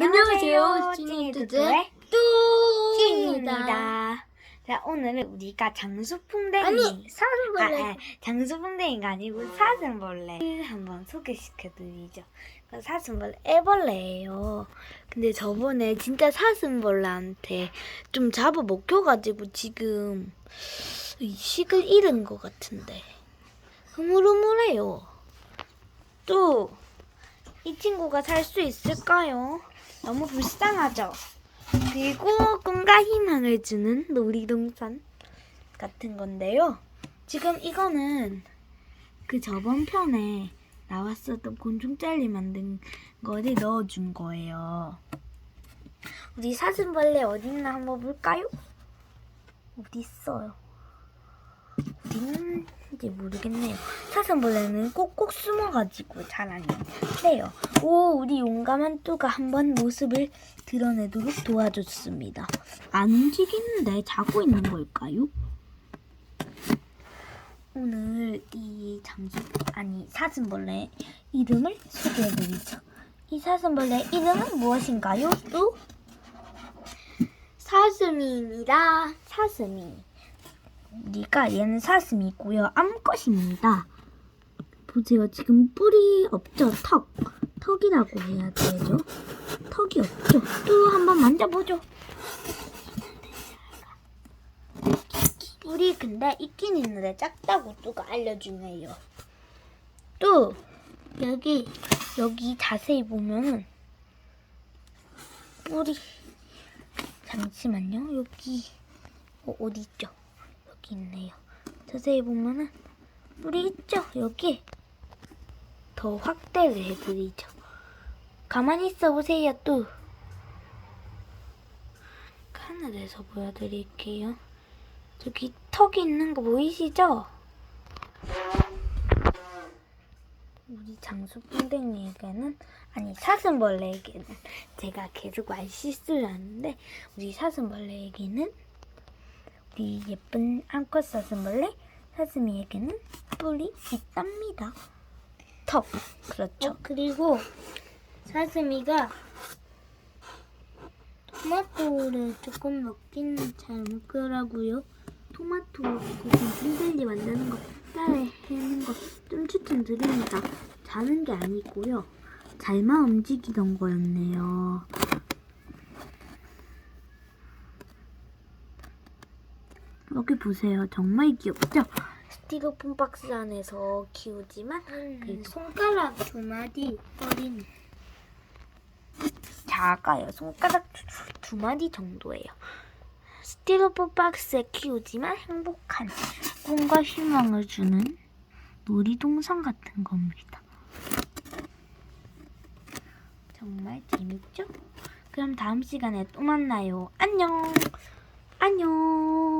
안녕하세요. 찐이두두의 뚜입니다. 자, 오늘은 우리가 장수풍뎅이 아니 아, 사슴벌레. 아, 장수풍뎅이가 아니고 사슴벌레 한번 소개시켜드리죠. 그 사슴벌레 애벌레예요. 근데 저번에 진짜 사슴벌레한테 좀 잡아 먹혀가지고 지금 식을 잃은 것 같은데 흐물흐물해요. 또 이 친구가 살 수 있을까요? 너무 불쌍하죠? 그리고 꿈과 희망을 주는 놀이동산 같은 건데요. 지금 이거는 그 저번 편에 나왔었던 곤충 젤리 만든 거를 넣어준 거예요. 우리 사슴벌레 어딨나 한번 볼까요? 어디 있어요? 있는지 모르겠네요. 사슴벌레는 꼭꼭 숨어가지고 잘안 돼요. 오, 우리 용감한 뚜가 한번 모습을 드러내도록 도와줬습니다. 안 움직이는데 자고 있는 걸까요? 오늘 이 장수 아니 사슴벌레 이름을 소개해드리죠. 이 사슴벌레 이름은 무엇인가요? 뚜? 사슴이입니다. 사슴이. 우리가 얘는 사슴이고요. 암컷입니다. 보세요. 지금 뿔이 없죠? 턱. 턱이라고 해야 되죠? 턱이 없죠? 또 한번 만져보죠. 뿔이 근데 있긴 있는데 작다고 또가 알려주네요. 또 여기 여기 자세히 보면은 뿔이 잠시만요. 여기 어, 어디 있죠? 여기 있네요. 자세히 보면은 뿔이 있죠? 여기 더 확대를 해드리죠. 가만히 있어 보세요, 또. 하늘에서 보여드릴게요. 저기 턱이 있는 거 보이시죠? 우리 장수풍뎅이에게는 아니 사슴벌레에게는 제가 계속 말 실수를 하는데 우리 사슴벌레에게는 우리 예쁜 암컷 사슴벌레 사슴이에게는 뿔이 있답니다. 턱 그렇죠. 어, 그리고 사슴이가 토마토를 조금 먹긴 잘 먹더라고요. 토마토 고기 캔들리 만드는 거 따라 해는 거좀 추천드립니다. 자는 게 아니고요. 잘만 움직이던 거였네요. 여기 보세요. 정말 귀엽죠? 스티로폼 박스 안에서 키우지만 그 손가락 두 마디 어린 작아요. 손가락 두, 두 마디 정도예요. 스티로폼 박스에 키우지만 행복한 꿈과 희망을 주는 놀이동산 같은 겁니다. 정말 재밌죠? 그럼 다음 시간에 또 만나요. 안녕. 안녕.